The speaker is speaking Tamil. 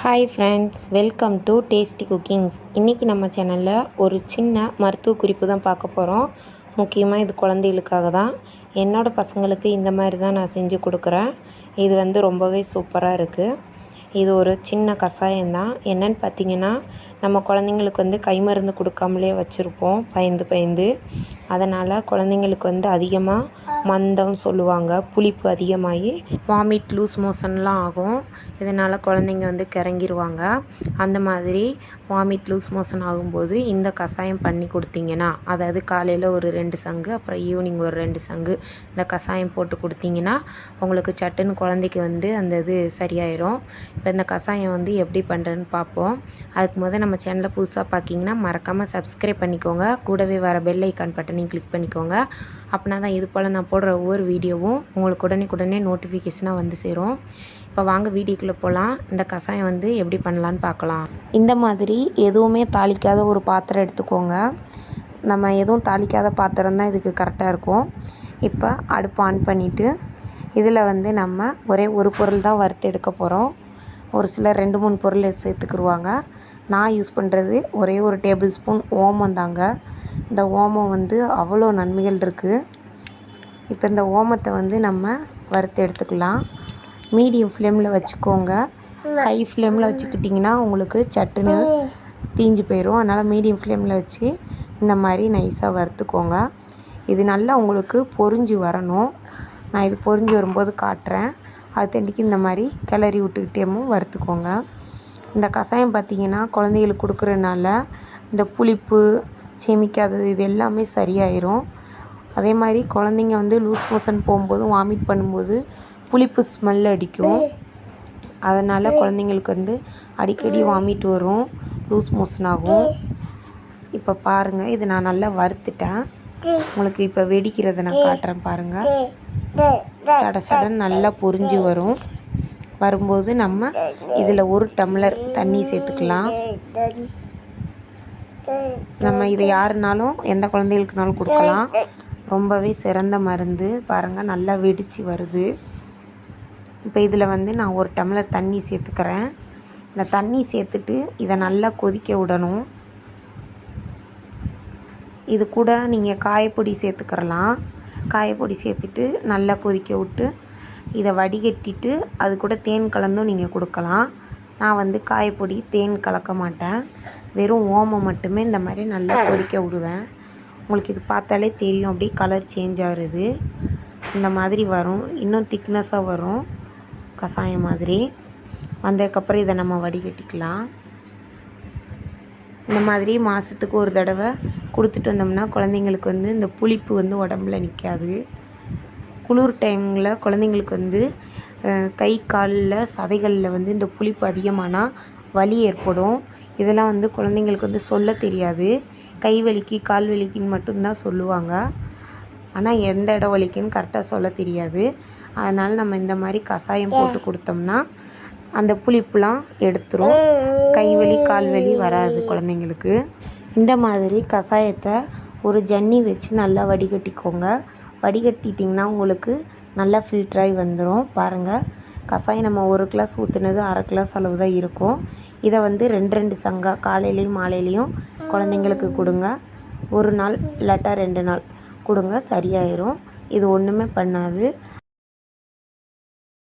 Hi friends welcome to tasty cookings இன்றைக்கி நம்ம சேனலில் ஒரு சின்ன மருத்துவ குறிப்பு தான் பார்க்க போகிறோம் முக்கியமாக இது குழந்தைகளுக்காக தான். என்னோடய பசங்களுக்கு இந்த மாதிரி தான் நான் செஞ்சு கொடுக்குறேன். இது வந்து ரொம்பவே சூப்பராக இருக்குது இது ஒரு சின்ன கஷாயம் தான். என்னென்னு பார்த்தீங்கன்னா நம்ம குழந்தைங்களுக்கு வந்து கை மருந்து கொடுக்காமலே வச்சுருப்போம். பயந்து பயந்து. அதனால் குழந்தைங்களுக்கு வந்து அதிகமாக மந்தம் சொல்லுவாங்க புளிப்பு அதிகமாகி வாமிட் லூஸ் மோஷன்லாம் ஆகும். இதனால் குழந்தைங்க வந்து கிறங்கிடுவாங்க அந்த மாதிரி வாமிட் லூஸ் மோஷன் ஆகும்போது இந்த கஷாயம் பண்ணி கொடுத்தீங்கன்னா அதாவது காலையில் ஒரு ரெண்டு சங்கு அப்புறம் ஈவினிங் ஒரு ரெண்டு சங்கு இந்த கஷாயம் போட்டு கொடுத்தீங்கன்னா உங்களுக்கு சட்டுன்னு குழந்தைக்கு வந்து அந்த இது சரியாயிரும். இப்போ இந்த கஷாயம் வந்து எப்படி பண்ணுறேன்னு பார்ப்போம். அதுக்கு முதல் நம்ம சேனலை புதுசாக பார்க்கிங்கன்னா மறக்காமல் சப்ஸ்கிரைப் பண்ணிக்கோங்க. கூடவே வர பெல் ஐக்கான் பட்டனையும் கிளிக் பண்ணிக்கோங்க. அப்படின்னா தான் இது போல் நான் போடுற ஒவ்வொரு வீடியோவும் உங்களுக்கு உடனே உடனே நோட்டிஃபிகேஷனாக வந்து சேரும். இப்போ வாங்க வீடியோக்குள்ளே போகலாம் இந்த கஷாயம் வந்து எப்படி பண்ணலான்னு பார்க்கலாம். இந்த மாதிரி எதுவுமே தாளிக்காத ஒரு பாத்திரம் எடுத்துக்கோங்க. நம்ம எதுவும் தாளிக்காத பாத்திரம் தான் இதுக்கு கரெக்டாக இருக்கும். இப்போ அடுப்பு ஆன் பண்ணிவிட்டு இதில் வந்து நம்ம ஒரே ஒரு பொருள் தான் வறுத்து எடுக்க போகிறோம் ஒரு சிலர் ரெண்டு மூணு பொருள் சேர்த்துக்குருவாங்க. நான் யூஸ் பண்ணுறது ஒரே ஒரு டேபிள் ஸ்பூன் ஓமம் தாங்க. இந்த ஓமம் வந்து அவ்வளோ நன்மைகள் இருக்குது இப்போ இந்த ஓமத்தை வந்து நம்ம வறுத்து எடுத்துக்கலாம். மீடியம் ஃப்ளேமில் வச்சுக்கோங்க. ஹை ஃப்ளேமில் வச்சுக்கிட்டிங்கன்னா உங்களுக்கு சட்டுன்னு தீஞ்சு போயிடும் அதனால் மீடியம் ஃப்ளேமில் வச்சு இந்த மாதிரி நைஸாக வறுத்துக்கோங்க. இது நல்லா உங்களுக்கு பொரிஞ்சு வரணும். நான் இது பொரிஞ்சு வரும்போது காட்டுறேன். அது தண்டிக்கு இந்த மாதிரி கிளறி விட்டுக்கிட்டேமும் வறுத்துக்கோங்க. இந்த கஷாயம் பார்த்திங்கன்னா குழந்தைகளுக்கு கொடுக்குறதுனால இந்த புளிப்பு சேமிக்காதது இது எல்லாமே சரியாயிரும். அதே மாதிரி குழந்தைங்க வந்து லூஸ் மோஷன் போகும்போது வாமிட் பண்ணும்போது புளிப்பு ஸ்மெல் அடிக்கும். அதனால் குழந்தைங்களுக்கு வந்து அடிக்கடி வாமிட் வரும் லூஸ் மோஷன் ஆகும். இப்போ பாருங்கள் இது நான் நல்லா வறுத்துட்டேன். உங்களுக்கு இப்போ வெடிக்கிறத நான் காட்டுறேன் பாருங்கள் சட சடன் நல்லா பொரிஞ்சு வரும். வரும்போது நம்ம இதில் ஒரு டம்ளர் தண்ணி சேர்த்துக்கலாம். நம்ம இதை யாருனாலும் எந்த குழந்தைகளுக்குனாலும் கொடுக்கலாம். ரொம்பவே சிறந்த மருந்து. பாருங்கள் நல்லா வெடித்து வருது. இப்போ இதில் வந்து நான் ஒரு டம்ளர் தண்ணி சேர்த்துக்கிறேன். இந்த தண்ணி சேர்த்துட்டு இதை நல்லா கொதிக்க விடணும். இது கூட நீங்கள் காயப்பொடி சேர்த்துக்கிறலாம். காயப்பொடி சேர்த்துட்டு நல்லா கொதிக்க விட்டு இதை வடிகட்டிட்டு அது கூட தேன் கலந்தும் நீங்கள் கொடுக்கலாம். நான் வந்து காயப்பொடி தேன் கலக்க மாட்டேன். வெறும் ஓமம் மட்டுமே இந்த மாதிரி நல்லா கொதிக்க விடுவேன். உங்களுக்கு இது பார்த்தாலே தெரியும். அப்படியே கலர் சேஞ்ச் ஆகுது இந்த மாதிரி வரும். இன்னும் திக்னஸாக வரும். கஷாயம் மாதிரி. வந்ததுக்கப்புறம் இதை நம்ம வடிகட்டிக்கலாம். இந்த மாதிரி மாதத்துக்கு ஒரு தடவை கொடுத்துட்டு வந்தோம்னா குழந்தைங்களுக்கு வந்து இந்த புளிப்பு வந்து உடம்புல நிற்காது குளிர் டைமில் குழந்தைங்களுக்கு வந்து கை காலில் சதைகளில் வந்து இந்த புளிப்பு அதிகமானால் வலி ஏற்படும். இதெல்லாம் வந்து குழந்தைங்களுக்கு வந்து சொல்ல தெரியாது. கை வலிக்கு கால் வலிக்குன்னு மட்டும்தான் சொல்லுவாங்க. ஆனால் எந்த இடம் வலிக்குன்னு கரெக்டாக சொல்ல தெரியாது. அதனால் நம்ம இந்த மாதிரி கஷாயம் போட்டு கொடுத்தோம்னா அந்த புளிப்புலாம் எடுத்துரும். கை வலி கால் வலி வராது குழந்தைங்களுக்கு. இந்த மாதிரி கஷாயத்தை ஒரு ஜன்னி வச்சு நல்லா வடிகட்டிக்கோங்க. வடிகட்டிட்டிங்கன்னா உங்களுக்கு நல்லா ஃபில்ட்ராகி வந்துடும் பாருங்கள் கஷாயம் நம்ம ஒரு கிளாஸ் ஊற்றுனது அரை கிளாஸ் அளவு தான் இருக்கும். இதை வந்து ரெண்டு ரெண்டு சங்கா காலையிலையும் மாலையிலையும் குழந்தைங்களுக்கு கொடுங்க. ஒரு நாள் இல்லாட்டா ரெண்டு நாள் கொடுங்க சரியாயிரும். இது ஒன்றுமே பண்ணாது.